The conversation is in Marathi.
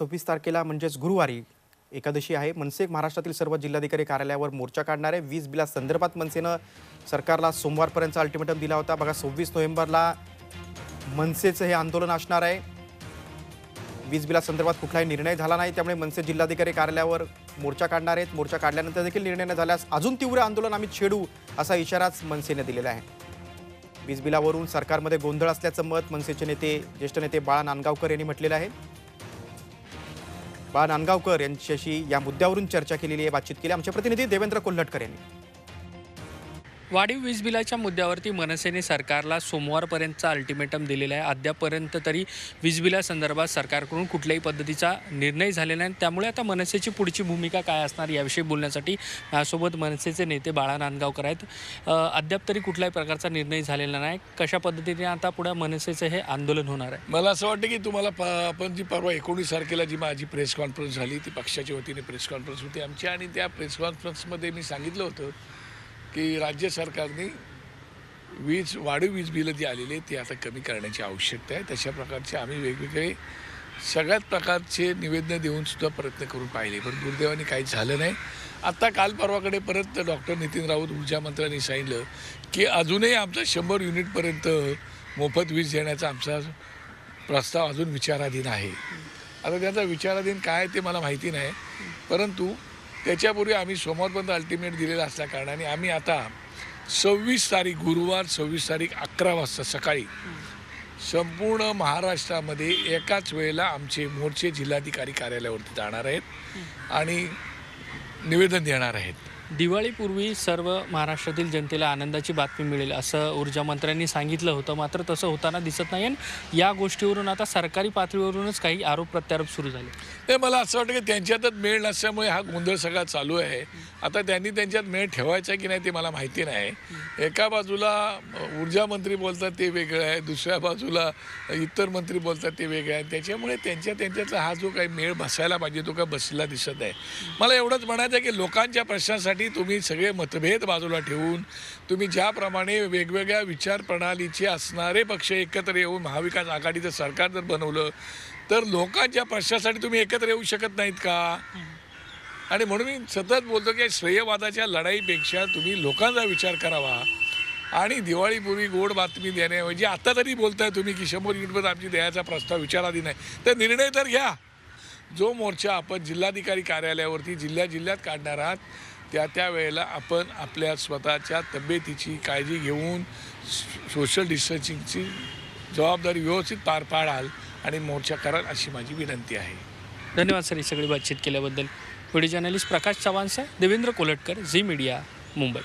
सव्वीस तारखेला म्हणजेच गुरुवारी एकादशी आहे. मनसे महाराष्ट्रातील सर्व जिल्हाधिकारी कार्यालयावर मोर्चा काढणार आहे. वीज बिला संदर्भात मनसेनं सरकारला सोमवारपर्यंत अल्टिमेटम दिला होता. बघा सव्वीस नोव्हेंबरला मनसेचं हे आंदोलन असणार आहे. वीज बिलासंदर्भात कुठलाही निर्णय झाला नाही. त्यामुळे मनसे जिल्हाधिकारी कार्यालयावर मोर्चा काढणार आहेत. मोर्चा काढल्यानंतर देखील निर्णय न झाल्यास अजून तीव्र आंदोलन आम्ही छेडू असा इशाराच मनसेने दिलेला आहे. वीज बिलावरून सरकारमध्ये गोंधळ असल्याचं मत मनसेचे नेते ज्येष्ठ नेते बाळा नांदगावकर यांनी म्हटलेलं आहे. बा नांदगावकर यांच्याशी या मुद्द्यावरून चर्चा केलेली आहे बातचीत केली आमचे प्रतिनिधी देवेंद्र कोल्हटकर यांनी. वाढीव वीज बिलाच्या मुद्द्यावरती मनसेने सरकारला सोमवारपर्यंतचा अल्टिमेटम दिलेला आहे. अद्यापपर्यंत तरी वीज बिलासंदर्भात सरकारकडून कुठल्याही पद्धतीचा निर्णय झालेला नाही. त्यामुळे आता मनसेची पुढची भूमिका काय असणार याविषयी बोलण्यासाठी माझ्यासोबत मनसेचे नेते बाळा नांदगावकर आहेत. अद्याप तरी कुठल्याही प्रकारचा निर्णय झालेला नाही. कशा पद्धतीने आता पुढे मनसेचं हे आंदोलन होणार आहे? मला असं वाटतं की तुम्हाला प आपण जी परवा एकोणीस तारखेला जी माझी प्रेस कॉन्फरन्स झाली ती पक्षाच्या वतीने प्रेस कॉन्फरन्स होती आमची. आणि त्या प्रेस कॉन्फरन्समध्ये मी सांगितलं होतं की राज्य सरकारने वीज वाढीव वीज बिलं जी आलेली आहेत ती आता कमी करण्याची आवश्यकता आहे. तशा प्रकारचे आम्ही वेगवेगळे सगळ्याच प्रकारचे निवेदनं देऊन सुद्धा प्रयत्न करून पाहिले. पण दुर्दैवाने काही झालं नाही. आत्ता काल परवाकडे परत डॉक्टर नितीन राऊत ऊर्जा मंत्र्यांनी सांगितलं की अजूनही आमचा शंभर युनिटपर्यंत मोफत वीज देण्याचा आमचा प्रस्ताव अजून विचाराधीन आहे. आता त्याचा विचाराधीन काय ते मला माहिती नाही. परंतु त्याच्यापूर्वी आम्ही सोमवारपर्यंत अल्टिमेट दिलेला असल्या कारणाने आम्ही आता सव्वीस तारीख गुरुवार सव्वीस तारीख अकरा वाजता सकाळी संपूर्ण महाराष्ट्रामध्ये एकाच वेळेला आमचे मोर्चे जिल्हाधिकारी कार्यालयावरती जाणार आहेत आणि निवेदन देणार आहेत. दिवाळीपूर्वी सर्व महाराष्ट्रातील जनतेला आनंदाची बातमी मिळेल असं ऊर्जा मंत्र्यांनी सांगितलं होतं. मात्र तसं होताना दिसत नाही आणि या गोष्टीवरून आता सरकारी पातळीवरूनच काही आरोप प्रत्यारोप सुरू झाले. ते मला असं वाटतं की त्यांच्यातच मेळ नसल्यामुळे हा गोंधळ सगळा चालू आहे. आता त्यांनी त्यांच्यात मेळ ठेवायचा की नाही ते मला माहिती नाही. एका बाजूला ऊर्जामंत्री ऊर्जा मंत्री बोलतात ते वेगळं आहे दुसऱ्या बाजूला इतर मंत्री बोलतात ते वेगळं आहे. त्याच्यामुळे त्यांच्या त्यांच्याचा हा जो काही मेळ बसायला पाहिजे तो काय बसलेला दिसत आहे मला एवढंच म्हणायचं आहे की लोकांच्या प्रश्नासाठी तुम्ही सगळे मतभेद बाजूला ठेवून तुम्ही ज्याप्रमाणे वेगवेगळ्या विचार प्रणालीचे असणारे पक्ष एकत्र येऊन महाविकास आघाडीचं सरकार जर बनवलं तर लोकांच्या प्रश्नासाठी तुम्ही एकत्र येऊ शकत नाहीत का? आणि म्हणून मी सतत बोलतो की श्रेयवादाच्या लढाईपेक्षा तुम्ही लोकांचा विचार करावा. आणि दिवाळीपूर्वी गोड बातमी देण्याऐवजी आता तरी बोलताय तुम्ही की शंभर युनिटवर आमची द्यायचा प्रस्ताव विचाराधीन आहे. तर निर्णय तर घ्या. जो मोर्चा आपण जिल्हाधिकारी कार्यालयावरती जिल्ह्या जिल्ह्यात काढणार आहात त्या त्या वेळेला आपण आपल्या स्वतःच्या तब्येतीची काळजी घेऊन सोशल डिस्टन्सिंगची जबाबदारी व्यवस्थित पार पाडाल आणि मोर्चा कराल अशी माझी विनंती आहे. धन्यवाद सर ही सगळी बातचीत केल्याबद्दल. Video journalist Prakash Chavan sir Devendra Kolatkar Zee media Mumbai.